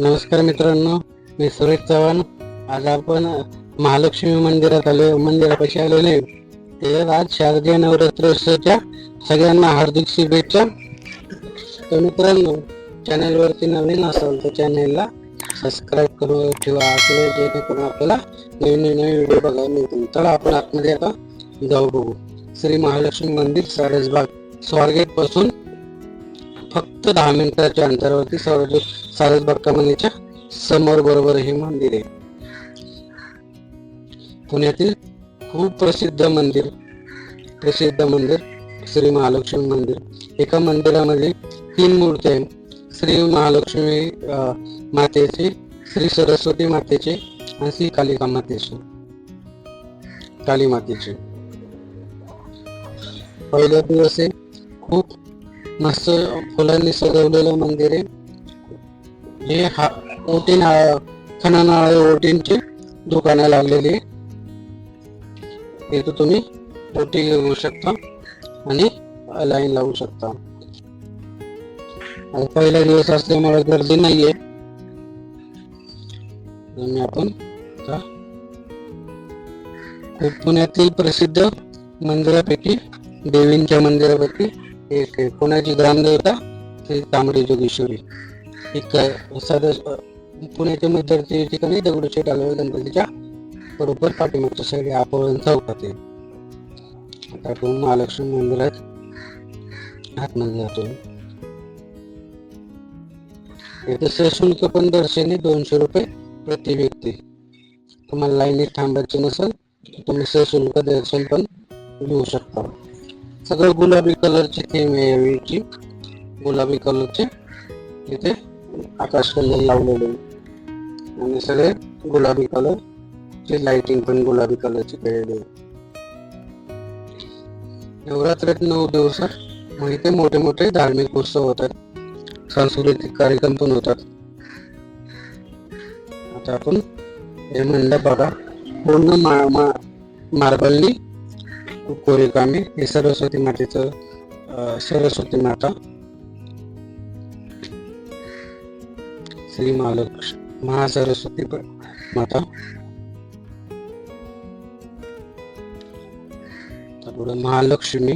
नमस्कार मित्रांनो मी सुरेश चव्हाण. आज आपण महालक्ष्मी मंदिरात आलो मंदिरापाशी आलेलो आहे. ते आज शारदीय नवरात्रोत्सवच्या सगळ्यांना हार्दिक शुभेच्छा. तर मित्रांनो चॅनलवरती नवीन असाल तर चॅनलला सबस्क्राईब करून ठेवा असं जेणेकरून आपल्याला नवीन नवीन व्हिडिओ बघायला मिळतील. तर आपण आतमध्ये आता जाऊ बघू. श्री महालक्ष्मी मंदिर सारसबाग. स्वारगेटपासून फक्त दहा मिनिटाच्या अंतरावरती सारस सारसबाग कमानीच्या समोर बरोबर हे मंदिर आहे. पुण्यातील खूप प्रसिद्ध मंदिर प्रसिद्ध मंदिर श्री महालक्ष्मी मंदिर. एका मंदिरामध्ये तीन मूर्ती आहेत. श्री महालक्ष्मी मातेची श्री सरस्वती मातेचे आणि श्री कालिका मातेचे. काली मातेचे. पहिला दिवस आहे खूप मस्त फुलांनी सजवलेलं मंदिर आहे. हे हा ओटीन खणानाळे ओटींची दुकानं लागलेली इथं तुम्ही ओटी घेऊ शकता आणि लाईन लावू शकता. आणि पहिला दिवस असल्यामुळे गर्दी नाहीये. आणि आपण पुण्यातील प्रसिद्ध मंदिरापैकी देवींच्या मंदिरापैकी एक आहे. पुण्याची ग्रामदेवता ही तांबडी जोगेश्वरी. एक साधं पुण्याच्या मध्यवर्ती ठिकाणी दगडूशेठ हलवाई गणपतीच्या. बरोबर पाठीमागच्या साईड आपण चौकात आहे. आपण महालक्ष्मी मंदिरात आतमध्ये जातो. इथे सशुल्क पण दर्शनी दोनशे रुपये प्रति व्यक्ती. तुम्हाला लाईनीत थांबायचे नसेल तर तुम्ही सशुल्क दर्शन पण घेऊ शकता. सगळं गुलाबी कलरची थीम आहे यावेळीची. गुलाबी कलरचे इथे आकाश कलर लावलेले. आणि सगळे गुलाबी कलरची लाइटिंग पण गुलाबी कलरची केलेली आहे नवरात्रात नऊ दिवसात इथे म्हणजे मोठे मोठे धार्मिक उत्सव होतात. सांस्कृतिक कार्यक्रम पण होतात. आता आपण हे म्हणलं बघा पूर्ण मा मा मार्बलनी कोरीकामी हे सरस्वती मातेचं सरस्वती माता श्री महालक्ष्मी महासरस्वती माता. पुढे महालक्ष्मी.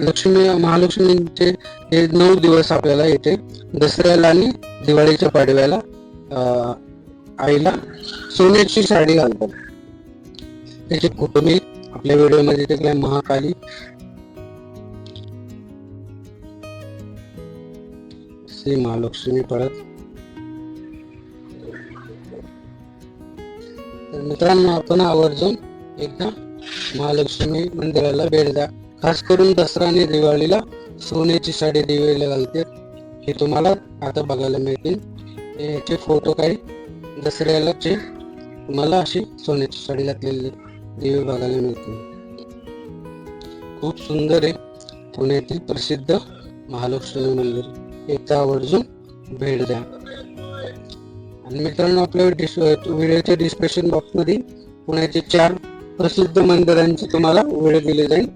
लक्ष्मी महालक्ष्मीचे हे नऊ दिवस आपल्याला येते. दसऱ्याला आणि दिवाळीच्या पाडव्याला अं, आईला सोन्याची साडी घालतात. त्याचे कुटुंबी आपल्या व्हिडिओमध्ये महाकाली. श्री महालक्ष्मी परत. तर मित्रांनो आपण आवर्जून एकदा महालक्ष्मी मंदिराला भेट द्या. खास करून दसरा आणि दिवाळीला सोन्याची साडी दिवेला घालते हे तुम्हाला आता बघायला मिळतील. याचे फोटो काही दसऱ्यालाचे तुम्हाला अशी सोन्याची साडी घातलेली दिवे बघायला मिळतील. खूप सुंदर आहे पुण्यातील प्रसिद्ध महालक्ष्मी मंदिर. एकदा आवर्जून भेट द्या. आणि मित्रांनो आपल्या डिस व्हिडिओच्या डिस्क्रिप्शन बॉक्समध्ये पुण्याचे चार प्रसिद्ध मंदिरांची तुम्हाला वेळ दिली जाईल.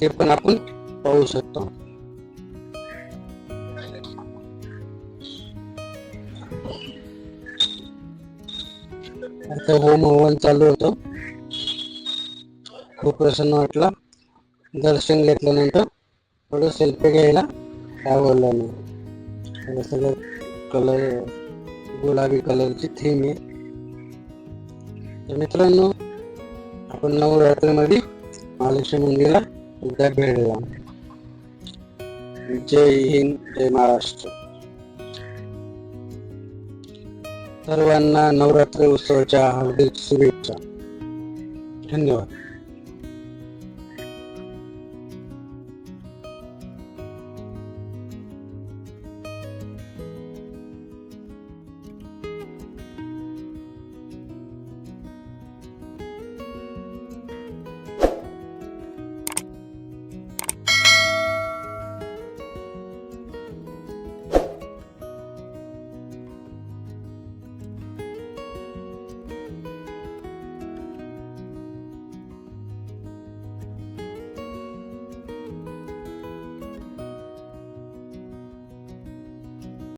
ते पण आपण पाहू शकतो. आता होम हवन चालू होतं. खूप प्रसन्न वाटला. दर्शन घेतल्यानंतर थोडं सेल्फी घ्यायला आवडलं नाही. आणि सगळं कलर गुलाबी कलरची थीम आहे. तर मित्रांनो आपण नवरात्रीमध्ये महालक्ष्मी मंदिराला एकदा भेट द्या जय हिंद जय महाराष्ट्र. सर्वांना नवरात्री उत्सवाच्या हार्दिक शुभेच्छा. धन्यवाद.